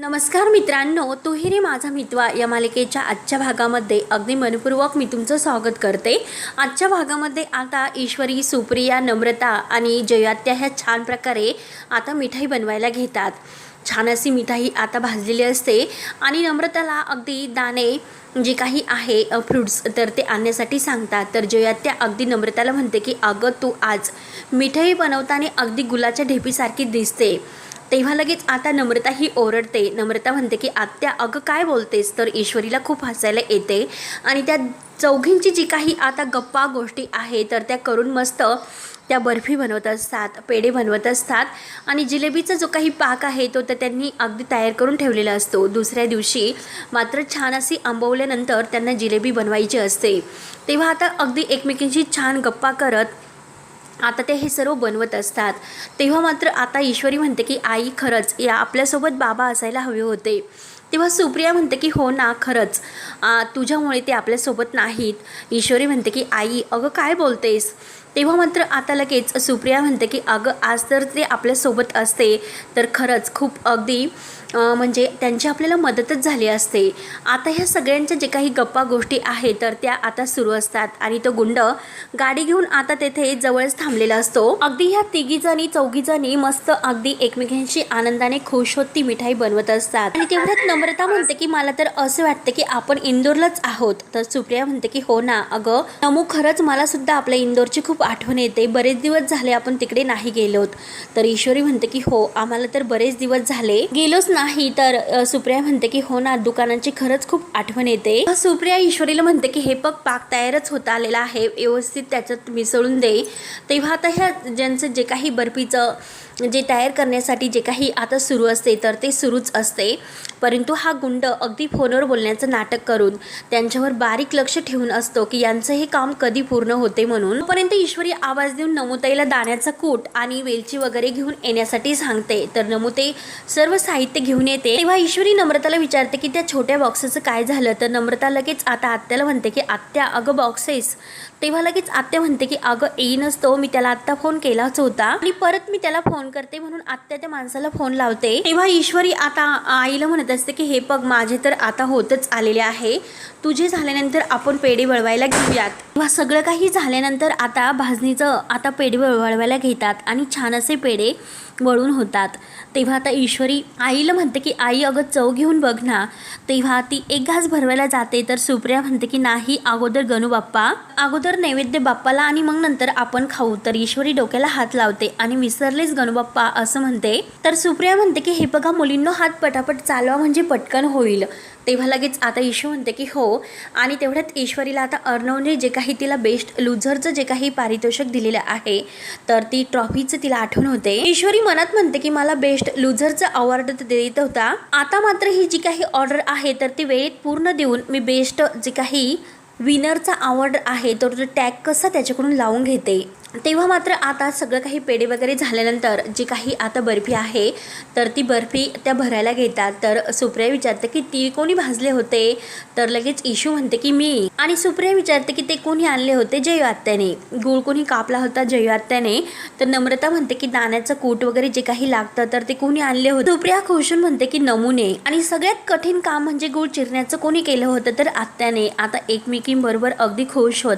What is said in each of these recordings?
नमस्कार मित्रांनो तुहिरी माझा मितवा या मालिकेच्या आजच्या भागामध्ये अगदी मनपूर्वक मी तुमचं स्वागत करते. आजच्या भागामध्ये आता ईश्वरी सुप्रिया नम्रता आणि जयात्या ह्या छान प्रकारे आता मिठाई बनवायला घेतात. छान अशी मिठाई आता भाजलेली असते आणि नम्रताला अगदी दाणे जे काही आहे फ्रूट्स तर ते आणण्यासाठी सांगतात. तर जयात्या अगदी नम्रताला म्हणते की अगं तू आज मिठाई बनवताना अगदी गुलाच्या ढेपीसारखी दिसते. तेव्हा लगेच आता नम्रता ही ओरडते. नम्रता म्हणते की आत्या अगं काय बोलतेस? तर ईश्वरीला खूप हसायला येते. आणि त्या चौघींची जी काही आता गप्पा गोष्टी आहे तर त्या करून मस्त त्या बर्फी बनवत असतात पेढे बनवत असतात. आणि जिलेबीचा जो काही पाक आहे तो तर त्यांनी अगदी तयार करून ठेवलेला असतो. दुसऱ्या दिवशी मात्र छान अशी आंबवल्यानंतर त्यांना जिलेबी बनवायची असते. तेव्हा आता अगदी एकमेकींशी छान गप्पा करत आता ते हे सर्व बनवत असतात. तेव्हा मात्र आता ईश्वरी म्हणते की आई खरंच या आपल्यासोबत बाबा असायला हवे होते. तेव्हा सुप्रिया म्हणते की हो ना खरंच तुझ्यामुळे ते आपल्यासोबत नाहीत. ईश्वरी म्हणते की आई अगं काय बोलतेस? तेव्हा मात्र आता लगेच सुप्रिया म्हणते की अगं आज तर ते आपल्यासोबत असते तर खरंच खूप अगदी म्हणजे त्यांची आपल्याला मदतच झाली असते. आता ह्या सगळ्यांच्या जे काही गप्पा गोष्टी आहेत तर त्या आता सुरू असतात. आणि तो गुंड गाडी घेऊन आता तेथे जवळच थांबलेला असतो. अगदी ह्या तिघीजणी चौघीजणी मस्त अगदी एकमेकांशी आनंदाने खुश होत ती मिठाई बनवत असतात. आणि तेवढ्यात नम्रता म्हणते की मला तर असं वाटतं की आपण इंदोरलाच आहोत. तर सुप्रिया म्हणते की हो ना अगं नमू खरंच मला सुद्धा आपल्या इंदोरची खूप आठवण येते. बरेच दिवस झाले आपण तिकडे नाही गेलोत. तर ईश्वरी म्हणते की हो आम्हाला तर बरेच दिवस झाले गेलोच ना नाही तर सुप्रिया म्हणते की हो ना दुकानांची खरंच खूप आठवण येते. सुप्रिया ईश्वरीला म्हणते की हे पग पाक तयारच होत आलेला आहे व्यवस्थित त्याच्यात मिसळून दे. तेव्हा आता ह्या ज्यांचं जे काही बर्फीचं जे तयार करण्यासाठी जे काही आता सुरू असते तर ते सुरूच असते. परंतु हा गुंड अगदी फोनवर बोलण्याचं नाटक करून त्यांच्यावर बारीक लक्ष ठेवून असतो की यांचं हे काम कधी पूर्ण होते म्हणून. पर्यंत ईश्वरी आवाज देऊन नमुताईला दाण्याचा कूट आणि वेलची वगैरे घेऊन येण्यासाठी सांगते. तर नमुते सर्व साहित्य घेऊन येते. तेव्हा ईश्वरी नम्रताला विचारते की त्या छोट्या बॉक्सचं काय झालं? तर नम्रता लगेच आता आत्याला म्हणते की आत्या अगं बॉक्सेस तेव्हा लगेच आत्या म्हणते की अगं येईनच तो मी त्याला आत्ता फोन केलाच होता. आणि परत मी त्याला फोन करते म्हणून आत्या त्या माणसाला फोन लावते. तेव्हा ईश्वरी आता आईला म्हणत असते की हे पग माझे तर आता होतच आलेले आहे. तुझे झाल्यानंतर आपण पेढे वळवायला घेऊयात. तेव्हा सगळं काही झाल्यानंतर आता भाजणीचं आता पेढे वळवायला घेतात आणि छान असे पेढे वळून होतात. तेव्हा आता ईश्वरी आईला म्हणते की आई अगं चव घेऊन बघ ना. तेव्हा ती एक घास भरवायला जाते तर सुप्रिया म्हणते की नाही अगोदर गणू बाप्पा. अगोदर नैवेद्य बाप्पाला आणि मग नंतर आपण खाऊ तर ईश्वरी डोक्याला हात लावते आणि विसरलेच गणूबाप्पा असं म्हणते. तर सुप्रिया म्हणते की हे बघा मुलींनो हात पटापट चालवा म्हणजे पटकन होईल. तेव्हा लगेच आता ईशू म्हणते की हो आणि तेवढ्यात ईश्वरीला आता अर्णवने जे काही तिला बेस्ट लुझरचं जे काही पारितोषिक दिलेलं आहे तर ती ट्रॉफीचं तिला आठवण होते. ईश्वरी मनात म्हणते की मला बेस्ट लुझरचं अवॉर्ड देत होता. आता मात्र ही जी काही ऑर्डर आहे तर ती वेळेत पूर्ण देऊन मी बेस्ट जे काही विनरचा अवॉर्ड आहे तर तो टॅग कसा त्याच्याकडून लावून घेते. तेव्हा मात्र आता सगळं काही पेढे वगैरे झाल्यानंतर जी काही आता बर्फी आहे तर ती बर्फी त्या भरायला घेतात. तर सुप्रिया विचारते की ती कोणी भाजले होते? तर लगेच इशू म्हणते की मी. आणि सुप्रिया विचारते की ते कोणी आणले होते? जयवात्याने गुळ कोणी कापला होता? जयवात्याने तर नम्रता म्हणते की दाण्याचं कूट वगैरे जे काही लागतं तर ते कोणी आणले होते? सुप्रिया खुशून म्हणते की नमुने. आणि सगळ्यात कठीण काम म्हणजे गुळ चिरण्याचं कोणी केलं होतं? तर आत्याने. आता एकमेकींबरोबर अगदी खुश होत.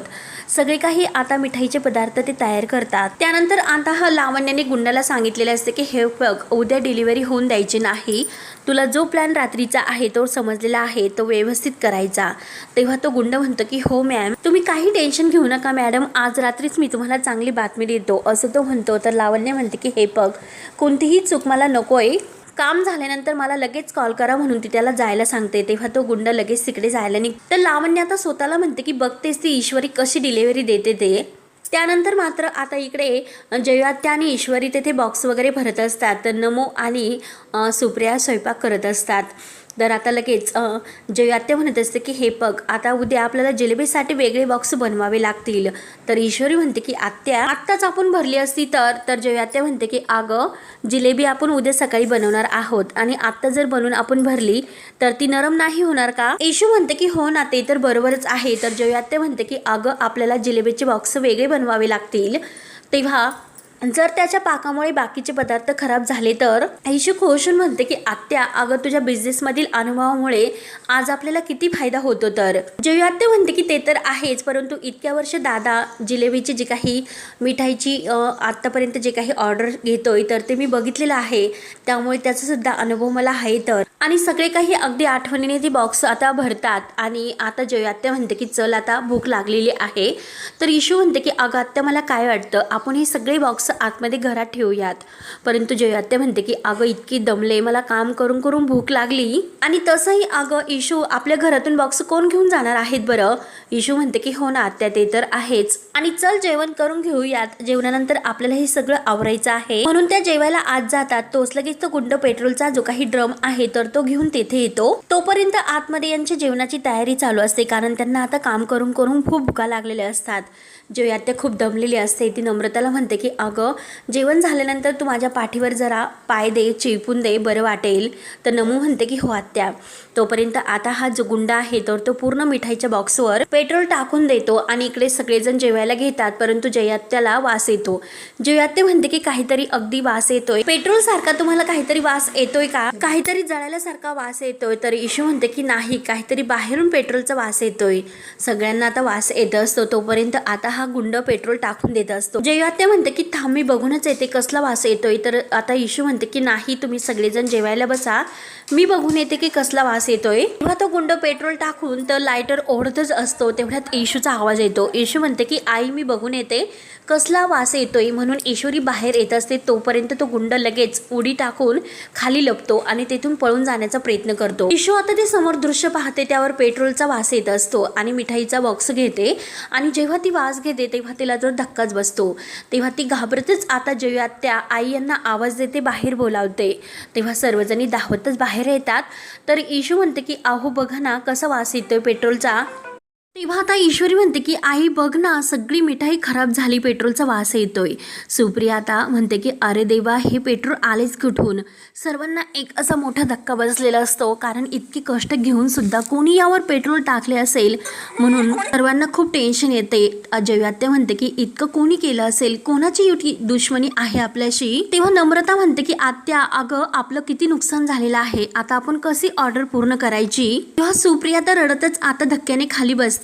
सगळे काही आता मिठाईचे पदार्थ ते तयार करतात. त्यानंतर आता हा लावण्याने गुंडाला सांगितलेलं असते की हे बघ उद्या डिलिव्हरी होऊन द्यायची नाही. तुला जो प्लॅन रात्रीचा आहे तो समजलेला आहे तो व्यवस्थित करायचा. तेव्हा तो गुंड म्हणतो की हो मॅम. तुम्ही काही टेन्शन घेऊ नका मॅडम. आज रात्रीच मी तुम्हाला चांगली बातमी देतो. असं तो म्हणतो. तर लावण्य म्हणते की हे बघ कोणतीही चूक मला नकोय. काम झाल्यानंतर मला लगेच कॉल करा म्हणून ती त्याला जायला सांगते. तेव्हा तो गुंड लगेच तिकडे जायला निघ तर लावण्य आता स्वतःला म्हणते की बघतेस ती ईश्वरी कशी डिलिव्हरी देते ते. त्यानंतर मात्र आता इकडे जयवात्या आणि ईश्वरी तेथे बॉक्स वगैरे भरत असतात. तर नमो आणि सुप्रिया स्वयंपाक करत असतात. तर आता लगेच अ, जयात्या म्हणत असते की हे पग आता उद्या आपल्याला जिलेबीसाठी वेगळे बॉक्स बनवावे लागतील. तर ईश्वरी म्हणते की आत्या आत्ताच आपण भरली असती तर? तर जयात्या म्हणते की अगं जिलेबी आपण उद्या सकाळी बनवणार आहोत आणि आत्ता जर बनवून आपण भरली तर ती नरम नाही होणार का? येशू म्हणते की हो ना ते तर बरोबरच आहे. तर जयात्या म्हणते की अगं आपल्याला जिलेबीचे बॉक्स वेगळे बनवावे लागतील. तेव्हा जर त्याच्या पाकामुळे बाकीचे पदार्थ खराब झाले तर ऐशू खोशून म्हणते की आत्या अगं तुझ्या बिझनेसमधील अनुभवामुळे आज आपल्याला किती फायदा होतो तर. जेव्हा आत्या म्हणते की ते तर आहेच परंतु इतक्या वर्ष दादा जिलेबीची जी काही मिठाईची आत्तापर्यंत जे काही ऑर्डर घेतोय तर ते मी बघितलेलं आहे. त्यामुळे त्याचा सुद्धा अनुभव मला आहे तर. आणि सगळे काही अगदी आठवणीने ती बॉक्स आता भरतात. आणि आता जयू म्हणते की चल आता भूक लागलेली आहे. तर इशू म्हणते की अगं आत्या मला काय वाटतं? आपण हे सगळे बॉक्स आतमध्ये घरात ठेवूयात. परंतु जयू म्हणते की अगं इतकी दमले मला काम करून करून भूक लागली. आणि तसंही अगं इशू आपल्या घरातून बॉक्स कोण घेऊन जाणार आहेत बरं? इशू म्हणते की हो ना आत्या ते तर आहेच. आणि चल जेवण करून घेऊयात. जेवणानंतर आपल्याला हे सगळं आवरायचं आहे. म्हणून त्या जेवायला आज जातात. तोच लगेच तो गुंड पेट्रोलचा जो काही ड्रम आहे तर तो घेऊन तेथे येतो. तोपर्यंत आतमध्ये यांच्या जेवणाची तयारी चालू असते कारण त्यांना आता काम करून करून खूप भुका लागलेल्या असतात. जो आत्या खूप दमलेली असते. ती नम्रताला म्हणते की अगं जेवण झाल्यानंतर तू माझ्या पाठीवर जरा पाय दे चिपून दे बरं वाटेल. तर नमू म्हणते की हो आत्या. तोपर्यंत आता हा जो गुंडा आहे तर तो पूर्ण मिठाईच्या बॉक्सवर पेट्रोल टाकून देतो आणि इकडे सगळेजण जेवायला घेतात परंतु जयात्याला वास येतो. जयात्या म्हणते की काहीतरी अगदी वास येतोय. पेट्रोल सारखा तुम्हाला काहीतरी वास येतोय का? काहीतरी जळाल्यासारखा वास येतोय. तर इशू म्हणते की नाही काहीतरी बाहेरून पेट्रोलचा वास येतोय. सगळ्यांना आता वास येत असतो. तोपर्यंत आता हा गुंड पेट्रोल टाकून देत असतो. जयात्या म्हणते की थांब मी बघूनच येते कसला वास येतोय. तर आता इशू म्हणते की नाही तुम्ही सगळेजण जेवायला बसा. मी बघून येते की कसला वास येतोय. तेव्हा तो गुंड पेट्रोल टाकून तर लायटर ओढतच असतो तेवढ्यात इशूचा आवाज येतो. इशू म्हणते की आई मी बघून येते कसला वास येतोय. म्हणून ईश्वरी बाहेर येत असते. तोपर्यंत तो गुंड लगेच उडी टाकून खाली लपतो आणि तेथून पळून जाण्याचा प्रयत्न करतो. ईशू आता ते समोर दृश्य पाहते त्यावर पेट्रोलचा वास येत असतो आणि मिठाईचा बॉक्स घेते आणि जेव्हा ती वास घेते तेव्हा तिला जो धक्काच बसतो. तेव्हा ती घाबरतच आता जेव्हा त्या आई यांना आवाज देते बाहेर बोलावते. तेव्हा सर्वजणी धावतच बाहेर येतात. तर ईशू म्हणते की अहो बघा ना कसा वास येतोय पेट्रोलचा. तेव्हा आता ईश्वरी म्हणते की आई बघ ना सगळी मिठाई खराब झाली पेट्रोलचा वास येतोय. सुप्रिया आता म्हणते की अरे देवा हे पेट्रोल आलेच कुठून? सर्वांना एक असा मोठा धक्का बसलेला असतो कारण इतके कष्ट घेऊन सुद्धा कोणी यावर पेट्रोल टाकले असेल? म्हणून सर्वांना खूप टेन्शन येते. अजय आत्या म्हणते की इतकं कोणी केलं असेल? कोणाची युटी दुश्मनी आहे आपल्याशी? तेव्हा नम्रता म्हणते की आत्या अगं आपलं किती नुकसान झालेलं आहे. आता आपण कशी ऑर्डर पूर्ण करायची? तेव्हा सुप्रिया तर रडतच आता धक्क्याने खाली बसते.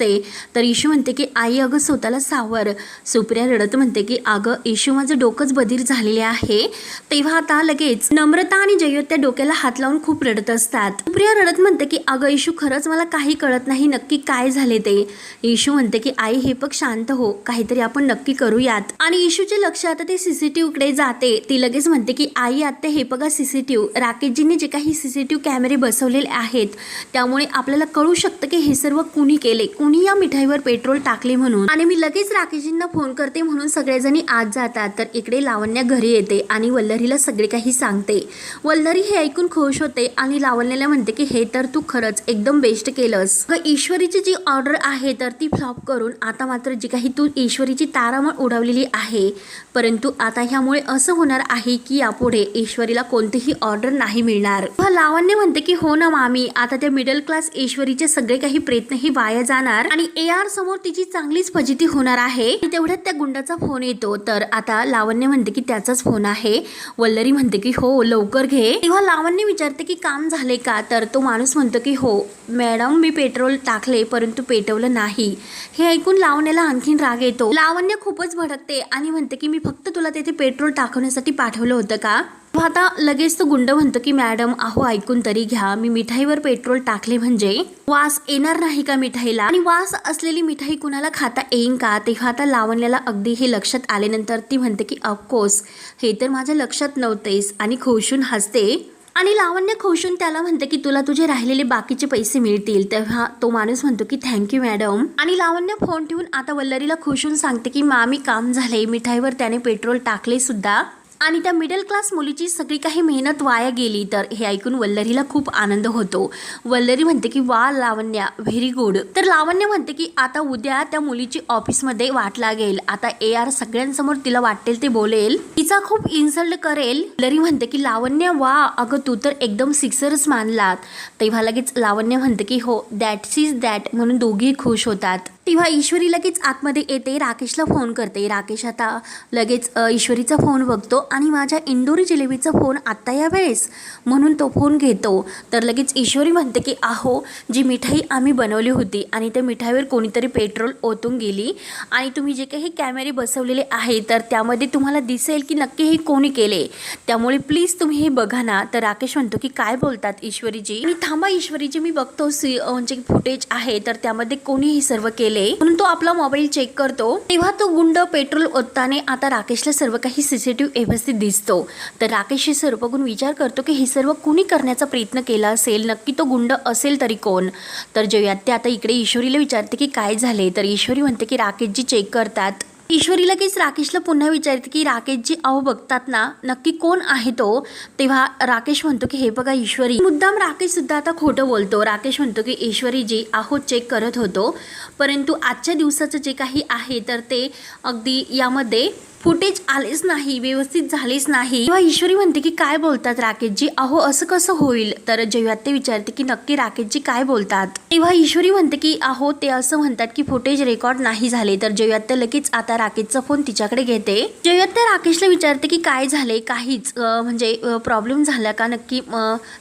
तर इशू म्हणते की आई अगं स्वतःला सावर. सुप्रिया रडत म्हणते की अगं इशू माझं डोकंच बधीर झालेले आहे. तेव्हा आता लगेच नम्रता आणि जयो त्या डोक्याला हात लावून खूप रडत असतात. सुप्रिया रडत म्हणते की अगं इशू खरंच मला काही कळत नाही. नक्की काय झाले ते? इशू म्हणते की आई हे पग शांत हो. काहीतरी आपण नक्की करूयात. आणि इशूचे लक्ष आता ते सीसीटीव्हकडे जाते. ती लगेच म्हणते की आई आता हे बघा सीसीटीव्ह राकेशजींनी जे काही सीसीटीव्ह कॅमेरे बसवलेले आहेत त्यामुळे आपल्याला कळू शकतं की हे सर्व कुणी केले कुणी या मिठाईवर पेट्रोल टाकले म्हणून आणि मी लगेच राकेशजींना फोन करते म्हणून सगळेजणी आज जातात. तर इकडे लावण्या घरी येते आणि वल्लरीला सगळे काही सांगते. वल्लरी हे ऐकून खुश होते आणि लावण्याला म्हणते की हे तर तू खरंच एकदम बेस्ट केलंस. ईश्वरीची जी ऑर्डर आहे तर ती फ्लॉप करून आता मात्र जी काही तू ईश्वरीची तारामळ उडवलेली आहे. परंतु आता ह्यामुळे असं होणार आहे की यापुढे ईश्वरीला कोणतीही ऑर्डर नाही मिळणार. लावण्य म्हणते की हो ना मामी आता त्या मिडल क्लास ईश्वरीचे सगळे काही प्रयत्नही वाया जाणार. आणि ए आर समोर तिची चांगलीच फजिती होणार आहे. तेवढ्यात त्या गुंडाचा फोन येतो. तर आता लावण्य म्हणते की त्याचाच फोन आहे. वल्लरी म्हणते की हो लवकर घे. तेव्हा लावण्य विचारते की काम झाले का? तर तो माणूस म्हणतो की हो मॅडम मी पेट्रोल टाकले परंतु पेटवलं नाही. हे ऐकून लावण्याला आणखीन राग येतो. लावण्य खूपच भडकते आणि म्हणते की मी फक्त तुला तेथे पेट्रोल टाकवण्यासाठी पाठवलं होतं का? मग आता लगेच तो गुंड म्हणतो की मॅडम अहो ऐकून तरी घ्या. मी मिठाईवर पेट्रोल टाकले म्हणजे वास येणार नाही का मिठाईला? आणि वास असलेली मिठाई कुणाला खाता येईन का? तेव्हा आता लावण्याला अगदी हे लक्षात आल्यानंतर ती म्हणते की ऑफकोर्स हे तर माझ्या लक्षात नव्हतेच. आणि खुशून हसते. आणि लावण्य खुशून त्याला म्हणते की तुला तुझे राहिलेले बाकीचे पैसे मिळतील. तेव्हा तो माणूस म्हणतो की थँक्यू मॅडम आणि लावण्य फोन ठेवून आता वल्लरीला खुशून सांगते की मामी काम झाले मिठाईवर त्याने पेट्रोल टाकले सुद्धा. आणि त्या मिडल क्लास मुलीची सगळी काही मेहनत वाया गेली तर हे ऐकून वल्लरीला खूप आनंद होतो. वल्लरी म्हणते की वा लावण्या व्हेरी गुड तर लावण्य म्हणते की आता उद्या त्या मुलीची ऑफिसमध्ये वाट लागेल. आता ए आर सगळ्यांसमोर तिला वाटेल ते बोलेल. तिचा खूप इन्सल्ट करेल. वल्लरी म्हणते की लावण्य वा अगं तू तर एकदम सिक्सरच मानलात. तेव्हा लगेच लावण्य म्हणते की हो दॅट इज दॅट म्हणून दोघी खुश होतात. तेव्हा ईश्वरी लगेच आतमध्ये येते राकेशला फोन करते. राकेश आता लगेच ईश्वरीचा फोन बघतो आणि माझ्या इंदोरी जिलेबीचा फोन आत्ता या वेळेस. म्हणून तो फोन घेतो. तर लगेच ईश्वरी म्हणते की आहो जी मिठाई आम्ही बनवली होती आणि त्या मिठाईवर कोणीतरी पेट्रोल ओतून गेली आणि तुम्ही जे काही कॅमेरे बसवलेले आहे तर त्यामध्ये तुम्हाला दिसेल की नक्की हे कोणी केले. त्यामुळे प्लीज तुम्ही हे बघा ना. तर राकेश म्हणतो की काय बोलतात ईश्वरीजी? मी थांबा ईश्वरीजी मी बघतो सी म्हणजे फुटेज आहे तर त्यामध्ये कोणी हे सर्व केले म्हणून तो आपला मोबाईल चेक करतो. तेव्हा तो गुंड पेट्रोल ओतताने आता राकेशला सर्व काही सीसीटीव्ही व्यवस्थित दिसतो. तर राकेश हे सर्व बघून विचार करतो की हे सर्व कुणी करण्याचा प्रयत्न केला असेल? नक्की तो गुंड असेल तरी कोण? तर जेव्हा ते आता इकडे ईश्वरीला विचारते की काय झाले? तर ईश्वरी म्हणते की राकेशजी चेक करतात. ईश्वरी लगेच राकेशला पुन्हा विचारते की राकेशजी अहो बघतात ना नक्की कोण आहे तो? तेव्हा राकेश म्हणतो की हे बघा ईश्वरी. मुद्दाम राकेश सुद्धा आता खोटं बोलतो. राकेश म्हणतो की ईश्वरीजी अहो चेक करत होतो. परंतु आजच्या दिवसाचं जे काही आहे तर ते अगदी यामध्ये फुटेज आलेच नाही व्यवस्थित झालेच नाही. तेव्हा ईश्वरी म्हणते की काय बोलतात राकेशजी? अहो असं कसं होईल? तर जेव्हा ते विचारते की नक्की राकेशजी काय बोलतात? तेव्हा ईश्वरी म्हणते की अहो ते असं म्हणतात की फुटेज रेकॉर्ड नाही झाले. तर जयात्ते लगेच आता राकेशचा फोन तिच्याकडे घेते. जयात्ते राकेशला विचारते की काय झाले? काहीच म्हणजे प्रॉब्लेम झाला का नक्की?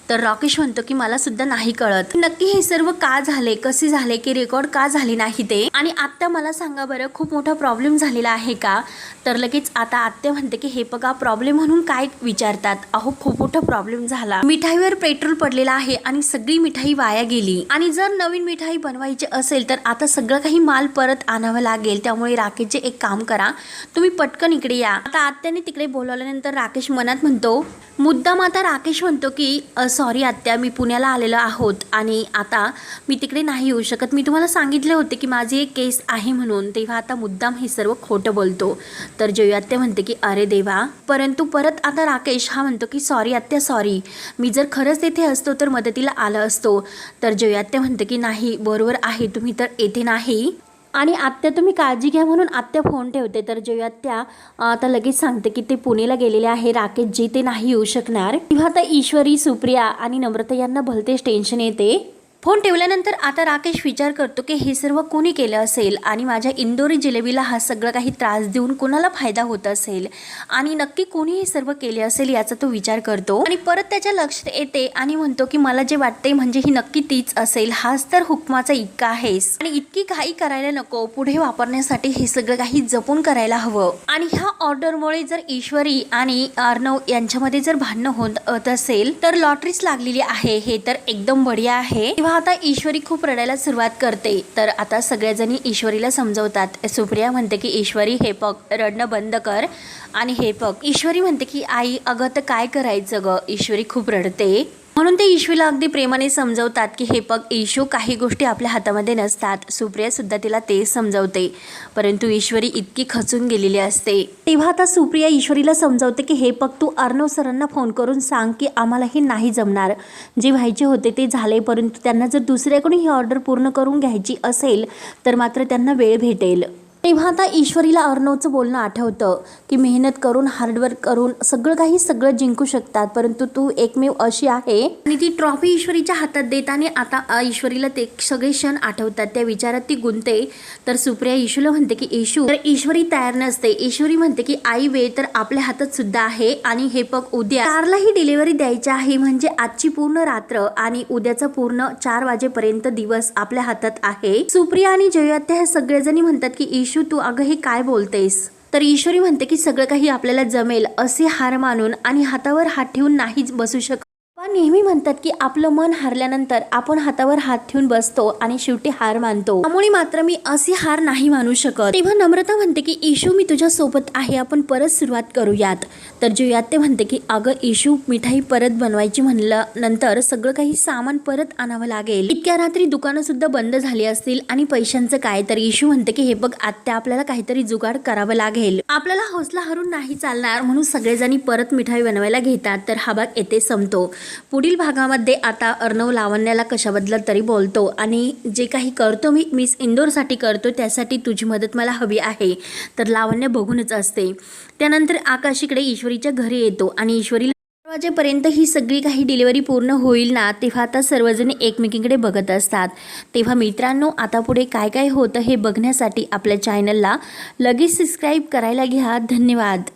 तर राकेश म्हणतो की मला सुद्धा नाही कळत. नक्की हे सर्व का झाले? कसे झाले? की रेकॉर्ड का झाले नाही ते? आणि आता मला सांगा बरं खूप मोठा प्रॉब्लेम झालेला आहे का? तर लगेच आता आत्ते म्हणते की हे बघा प्रॉब्लेम म्हणून काय विचारतात? अहो खूप मोठा प्रॉब्लेम झाला. मिठाईवर पेट्रोल पडलेला आहे आणि सगळी मिठाई वाया गेली. आणि जर नवीन मिठाई बनवायची असेल तर आता सगळं काही माल परत आणावं लागेल. त्यामुळे राकेशचे एक काम करा. तुम्ही पटकन इकडे या. आता आत्याने तिकडे बोलावल्यानंतर राकेश मनात म्हणतो मुद्दाम आता राकेश म्हणतो की सॉरी आत्या मी पुण्याला आलेलो आहोत आणि आता मी तिकडे नाही येऊ शकत. मी तुम्हाला सांगितले होते की माझी एक केस आहे म्हणून तेव्हा आता मुद्दाम हे सर्व खोटं बोलतो. तर जयू आत्या म्हणते की अरे देवा. परंतु परत आता राकेश हा म्हणतो की सॉरी आत्या सॉरी मी जर खरंच तेथे असतो तर मदतीला आलं असतो. तर जयू आत्या म्हणते की नाही बरोबर आहे तुम्ही तर येथे नाही. आणि आत्या तुम्ही काळजी घ्या म्हणून आत्या फोन ठेवते. तर जेव्हा आत्या आता लगेच सांगते की ते पुणेला गेलेले आहे राकेश जे ते नाही येऊ शकणार. तेव्हा आता ईश्वरी सुप्रिया आणि नम्रता यांना भलतेच टेन्शन येते. फोन ठेवल्यानंतर आता राकेश विचार करतो की हे सर्व कोणी केलं असेल? आणि माझ्या इंदोरी जिलेबीला हा सगळं काही त्रास देऊन कोणाला फायदा होत असेल? आणि नक्की कोणी हे सर्व केले असेल याचा तो विचार करतो. आणि परत त्याच्या लक्षात येते आणि म्हणतो की मला जे वाटते म्हणजे ही नक्की तीच असेल. हाच तर हुकमाचा इतका आहेस. आणि इतकी काही करायला नको. पुढे वापरण्यासाठी हे सगळं काही जपून करायला हवं. आणि ह्या ऑर्डरमुळे जर ईश्वरी आणि अर्णव यांच्यामध्ये जर भांडणं होत होत असेल तर लॉटरीच लागलेली आहे. हे तर एकदम बढिया आहे. तेव्हा आता ईश्वरी खूप रडायला सुरुवात करते. तर आता सगळ्याजणी ईश्वरीला समजवतात. सुप्रिया म्हणते की ईश्वरी हे पग रडणं बंद कर आणि हे पग. ईश्वरी म्हणते की आई अगं तर काय करायचं ग? ईश्वरी खूप रडते. म्हणून ते ईशूला अगदी प्रेमाने समजवतात की हे पग ईशू काही गोष्टी आपल्या हातामध्ये नसतात. सुप्रिया सुद्धा तिला तेच समजवते. परंतु ईश्वरी इतकी खचून गेलेली असते. तेव्हा आता सुप्रिया ईश्वरीला समजवते की हे पग तू अर्णव सरांना फोन करून सांग की आम्हाला हे नाही जमणार. जे व्हायचे होते ते झाले परंतु त्यांना जर दुसऱ्याकडून ही ऑर्डर पूर्ण करून घ्यायची असेल तर मात्र त्यांना वेळ भेटेल. तेव्हा आता ईश्वरीला अर्णवचं बोलणं आठवतं की मेहनत करून हार्डवर्क करून सगळं काही सगळं जिंकू शकतात. परंतु तू एकमेव अशी आहे. आणि ती ट्रॉफी ईश्वरीच्या हातात देताना आता ईश्वरीला ते सगळे क्षण आठवतात. त्या विचारात ती गुंते तर सुप्रिया येशूला म्हणते की ईशू तर ईश्वरी तयार नसते ईश्वरी म्हणते की आई वेळ तर आपल्या हातात सुद्धा आहे आणि हे पग उद्या कारलाही डिलिव्हरी द्यायची आहे. म्हणजे आजची पूर्ण रात्र आणि उद्याचा पूर्ण चार वाजेपर्यंत दिवस आपल्या हातात आहे. सुप्रिया आणि जयत्या ह्या सगळेजणी म्हणतात की ईशू तू अगं हे काय बोलतेस? तर ईश्वरी म्हणते की सगळं काही आपल्याला जमेल असे हार मानून आणि हातावर हात ठेवून नाहीच बसू शकत. पण नेहमी म्हणतात की आपलं मन हारल्यानंतर आपण हातावर हात ठेवून बसतो आणि शेवटी हार मानतो. त्यामुळे मात्र मी असे हार नाही मानू शकत. तेव्हा नम्रता म्हणते की इशू मी तुझ्या सोबत आहे. आपण परत सुरुवात करूयात. तर जुयात ते म्हणते की अगं इशू मिठाई परत बनवायची म्हणलं नंतर सगळं काही सामान परत आणावं लागेल. इतक्या रात्री दुकानं सुद्धा बंद झाली असतील आणि पैशांचं काय? तर इशू म्हणते की हे बघ आत्या आपल्याला काहीतरी जुगाड करावं लागेल. आपल्याला हौसला हरून नाही चालणार म्हणून सगळेजणी परत मिठाई बनवायला घेतात. तर हा भाग येथे संपतो. पुढील भागामध्ये आता अर्णव लावण्याला कशाबद्दल तरी बोलतो आणि जे काही करतो मी मिस इंदोरसाठी करतो त्यासाठी तुझी मदत मला हवी आहे. तर लावण्य बघूनच असते. त्यानंतर आकाश इकडे ईश्वरीच्या घरी येतो आणि ईश्वरीला वाजेपर्यंत ही सगळी काही डिलिव्हरी पूर्ण होईल ना तेव्हा आता सर्वजण एकमेकींकडे बघत असतात. तेव्हा मित्रांनो आता पुढे काय काय होतं हे बघण्यासाठी आपल्या चॅनलला लगेच सबस्क्राईब करायला घ्या. धन्यवाद.